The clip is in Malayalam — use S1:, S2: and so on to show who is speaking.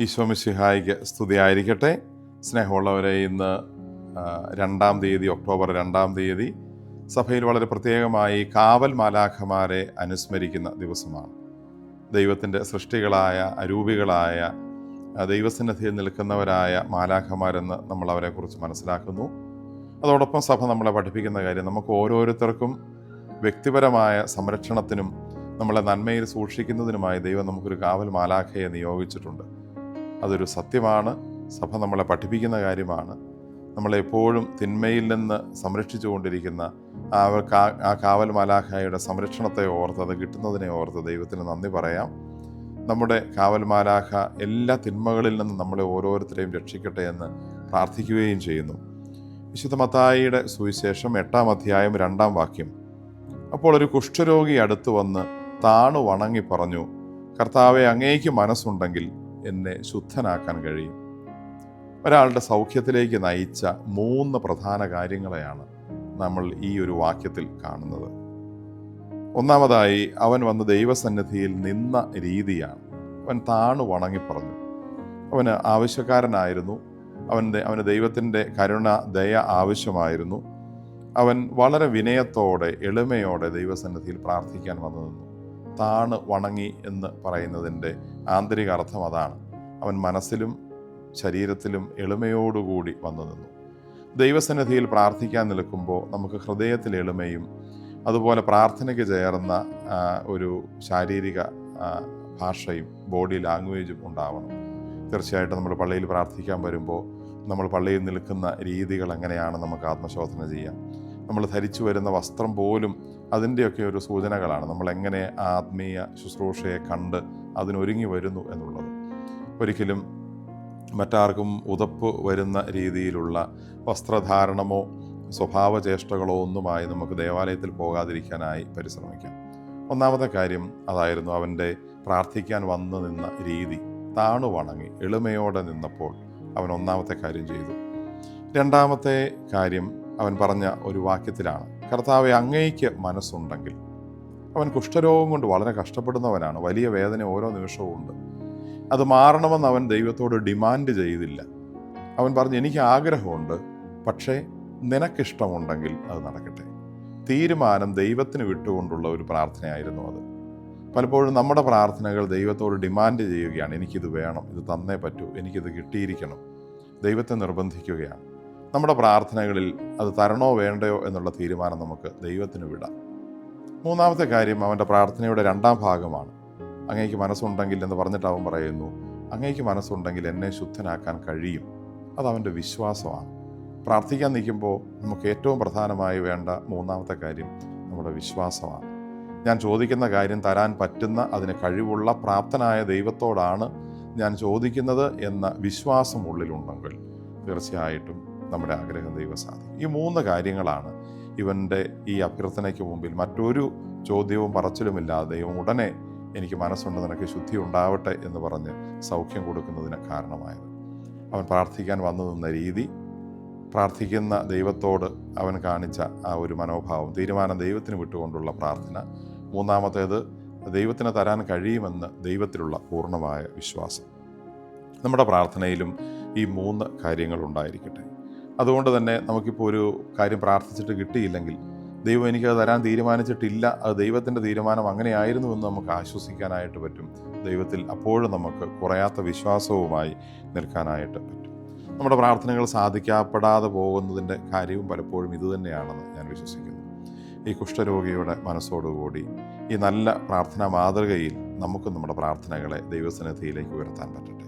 S1: ഈശോമിശിഹായിക്ക് സ്തുതിയായിരിക്കട്ടെ. സ്നേഹമുള്ളവരെ ഇന്ന് രണ്ടാം തീയതി ഒക്ടോബർ രണ്ടാം തീയതി സഭയിൽ വളരെ പ്രത്യേകമായി കാവൽ മാലാഖമാരെ അനുസ്മരിക്കുന്ന ദിവസമാണ്. ദൈവത്തിന്റെ സൃഷ്ടികളായ അരൂപികളായ ദൈവസന്നിധിയിൽ നിൽക്കുന്നവരായ മാലാഖമാരെന്ന് നമ്മൾ അവരെക്കുറിച്ച് മനസ്സിലാക്കുന്നു. അതോടൊപ്പം സഭ നമ്മളെ പഠിപ്പിക്കുന്ന കാര്യം നമുക്ക് ഓരോരുത്തർക്കും വ്യക്തിപരമായ സംരക്ഷണത്തിനും നമ്മളെ നന്മയിൽ സൂക്ഷിക്കുന്നതിനുമായി ദൈവം നമുക്കൊരു കാവൽ മാലാഖയെ നിയോഗിച്ചിട്ടുണ്ട്. അതൊരു സത്യമാണ്. സഭ നമ്മളെ പഠിപ്പിക്കുന്ന കാര്യമാണ്. നമ്മളെപ്പോഴും തിന്മയിൽ നിന്ന് സംരക്ഷിച്ചു കൊണ്ടിരിക്കുന്ന ആ കാവൽ മാലാഖയുടെ സംരക്ഷണത്തെ ഓർത്ത് അത് കിട്ടുന്നതിനെ ഓർത്ത് ദൈവത്തിന് നന്ദി പറയാം. നമ്മുടെ കാവൽ മാലാഖ എല്ലാ തിന്മകളിൽ നിന്നും നമ്മളെ ഓരോരുത്തരെയും രക്ഷിക്കട്ടെ എന്ന് പ്രാർത്ഥിക്കുകയും ചെയ്യുന്നു. വിശുദ്ധ മത്തായിയുടെ സുവിശേഷം എട്ടാം അധ്യായം രണ്ടാം വാക്യം. അപ്പോൾ ഒരു കുഷ്ഠരോഗി അടുത്തു വന്ന് താണു വണങ്ങി പറഞ്ഞു കർത്താവെ അങ്ങേക്ക് മനസ്സുണ്ടെങ്കിൽ എന്നെ ശുദ്ധനാക്കാൻ കഴിയും. ഒരാളുടെ സൗഖ്യത്തിലേക്ക് നയിച്ച മൂന്ന് പ്രധാന കാര്യങ്ങളെയാണ് നമ്മൾ ഈ ഒരു വാക്യത്തിൽ കാണുന്നത്. ഒന്നാമതായി അവൻ വന്ന് ദൈവസന്നിധിയിൽ നിന്ന രീതിയാണ്. അവൻ താണു വണങ്ങി പറഞ്ഞു. അവന് ആവശ്യക്കാരനായിരുന്നു. അവൻ അവന് ദൈവത്തിന്റെ കരുണ ദയ ആവശ്യമായിരുന്നു. അവൻ വളരെ വിനയത്തോടെ എളിമയോടെ ദൈവസന്നിധിയിൽ പ്രാർത്ഥിക്കാൻ വന്നു നിന്നു. താണ് വണങ്ങി എന്ന് പറയുന്നതിന്റെ ആന്തരിക അർത്ഥം അതാണ്. അവൻ മനസ്സിലും ശരീരത്തിലും എളിമയോടുകൂടി വന്നു നിന്നു. ദൈവസന്നിധിയിൽ പ്രാർത്ഥിക്കാൻ നിൽക്കുമ്പോൾ നമുക്ക് ഹൃദയത്തിൽ എളിമയും അതുപോലെ പ്രാർത്ഥനയ്ക്ക് ചേർന്ന ഒരു ശാരീരിക ഭാഷയും ബോഡി ലാംഗ്വേജും ഉണ്ടാവണം. തീർച്ചയായിട്ടും നമ്മൾ പള്ളിയിൽ പ്രാർത്ഥിക്കാൻ വരുമ്പോൾ നമ്മൾ പള്ളിയിൽ നിൽക്കുന്ന രീതികൾ എങ്ങനെയാണ് നമുക്ക് ആത്മശോധന ചെയ്യാം. നമ്മൾ ധരിച്ചു വരുന്ന വസ്ത്രം പോലും അതിന്റെയൊക്കെ ഒരു സൂചനകളാണ്. നമ്മൾ എങ്ങനെ ആത്മീയ ശുശ്രൂഷയെ കണ്ട് അതിനൊരുങ്ങി വരുന്നു എന്നുള്ളത്. ഒരിക്കലും മറ്റാർക്കും ഉതപ്പ് വരുന്ന രീതിയിലുള്ള വസ്ത്രധാരണമോ സ്വഭാവചേഷ്ടകളോ ഒന്നുമായി നമുക്ക് ദേവാലയത്തിൽ പോകാതിരിക്കാനായി പരിശ്രമിക്കാം. ഒന്നാമത്തെ കാര്യം അതായിരുന്നു അവന്റെ പ്രാർത്ഥിക്കാൻ വന്നു നിന്ന രീതി. താണു വണങ്ങി എളിമയോടെ നിന്നപ്പോൾ അവൻ ഒന്നാമത്തെ കാര്യം ചെയ്തു. രണ്ടാമത്തെ കാര്യം അവൻ പറഞ്ഞ ഒരു വാക്യത്തിലാണ്. കർത്താവെ അങ്ങേക്ക് മനസ്സുണ്ടെങ്കിൽ. അവൻ കുഷ്ഠരോഗം കൊണ്ട് വളരെ കഷ്ടപ്പെടുന്നവനാണ്. വലിയ വേദന ഓരോ നിമിഷവും ഉണ്ട്. അത് മാറണമെന്ന് അവൻ ദൈവത്തോട് ഡിമാൻഡ് ചെയ്തില്ല. അവൻ പറഞ്ഞു എനിക്ക് ആഗ്രഹമുണ്ട് പക്ഷേ നിനക്കിഷ്ടമുണ്ടെങ്കിൽ അത് നടക്കട്ടെ. തീരുമാനം ദൈവത്തിന് വിട്ടുകൊണ്ടുള്ള ഒരു പ്രാർത്ഥനയായിരുന്നു അത്. പലപ്പോഴും നമ്മുടെ പ്രാർത്ഥനകൾ ദൈവത്തോട് ഡിമാൻഡ് ചെയ്യുകയാണ്. എനിക്കിത് വേണം ഇത് തന്നേ പറ്റൂ എനിക്കിത് കിട്ടിയിരിക്കണം. ദൈവത്തെ നിർബന്ധിക്കുകയാണ്. നമ്മുടെ പ്രാർത്ഥനകളിൽ അത് തരണോ വേണ്ടയോ എന്നുള്ള തീരുമാനം നമുക്ക് ദൈവത്തിന് വിടാം. മൂന്നാമത്തെ കാര്യം അവന്റെ പ്രാർത്ഥനയുടെ രണ്ടാം ഭാഗമാണ്. അങ്ങേക്ക് മനസ്സുണ്ടെങ്കിൽ എന്ന് പറഞ്ഞിട്ട് അവൻ പറയുന്നു അങ്ങേക്ക് മനസ്സുണ്ടെങ്കിൽ എന്നെ ശുദ്ധനാക്കാൻ കഴിയും. അത് അവന്റെ വിശ്വാസമാണ്. പ്രാർത്ഥിക്കാൻ നിൽക്കുമ്പോൾ നമുക്ക് ഏറ്റവും പ്രധാനമായി വേണ്ട മൂന്നാമത്തെ കാര്യം നമ്മുടെ വിശ്വാസമാണ്. ഞാൻ ചോദിക്കുന്ന കാര്യം തരാൻ പറ്റുന്ന അതിന് കഴിവുള്ള പ്രാപ്തനായ ദൈവത്തോടാണ് ഞാൻ ചോദിക്കുന്നത് എന്ന വിശ്വാസം ഉള്ളിലുണ്ടെങ്കിൽ തീർച്ചയായിട്ടും നമ്മുടെ ആഗ്രഹം ദൈവം സാധിക്കും ഈ മൂന്ന് കാര്യങ്ങളാണ് ഇവന്റെ ഈ അഭ്യർത്ഥനയ്ക്ക് മുമ്പിൽ മറ്റൊരു ചോദ്യവും പറച്ചിലുമില്ലാതെ ദൈവം ഉടനെ എനിക്ക് മനസ്സുണ്ട് നിനക്ക് ശുദ്ധി ഉണ്ടാവട്ടെ എന്ന് പറഞ്ഞ് സൗഖ്യം കൊടുക്കുന്നതിന് കാരണമായത്. അവൻ പ്രാർത്ഥിക്കാൻ വന്നു നിന്ന രീതി പ്രാർത്ഥിക്കുന്ന ദൈവത്തോട് അവൻ കാണിച്ച ആ ഒരു മനോഭാവം തീരുമാനം ദൈവത്തിന് വിട്ടുകൊണ്ടുള്ള പ്രാർത്ഥന. മൂന്നാമത്തേത് ദൈവത്തിന് തരാൻ കഴിയുമെന്ന് ദൈവത്തിലുള്ള പൂർണമായ വിശ്വാസം. നമ്മുടെ പ്രാർത്ഥനയിലും ഈ മൂന്ന് കാര്യങ്ങൾ ഉണ്ടായിരിക്കട്ടെ. അതുകൊണ്ട് തന്നെ നമുക്കിപ്പോൾ ഒരു കാര്യം പ്രാർത്ഥിച്ചിട്ട് കിട്ടിയില്ലെങ്കിൽ ദൈവം എനിക്കത് തരാൻ തീരുമാനിച്ചിട്ടില്ല അത് ദൈവത്തിന്റെ തീരുമാനം അങ്ങനെയായിരുന്നു എന്ന് നമുക്ക് ആശ്വസിക്കാനായിട്ട് പറ്റും. ദൈവത്തിൽ അപ്പോഴും നമുക്ക് കുറയാത്ത വിശ്വാസവുമായി നിൽക്കാനായിട്ട് പറ്റും. നമ്മുടെ പ്രാർത്ഥനകൾ സാധിക്കപ്പെടാതെ പോകുന്നതിന്റെ കാര്യവും പലപ്പോഴും ഇതുതന്നെയാണെന്ന് ഞാൻ വിശ്വസിക്കുന്നു. ഈ കുഷ്ഠരോഗിയുടെ മനസ്സോടുകൂടി ഈ നല്ല പ്രാർത്ഥനാ മാതൃകയിൽ നമുക്ക് നമ്മുടെ പ്രാർത്ഥനകളെ ദൈവസന്നിധിയിലേക്ക് ഉയർത്താൻ പറ്റട്ടെ.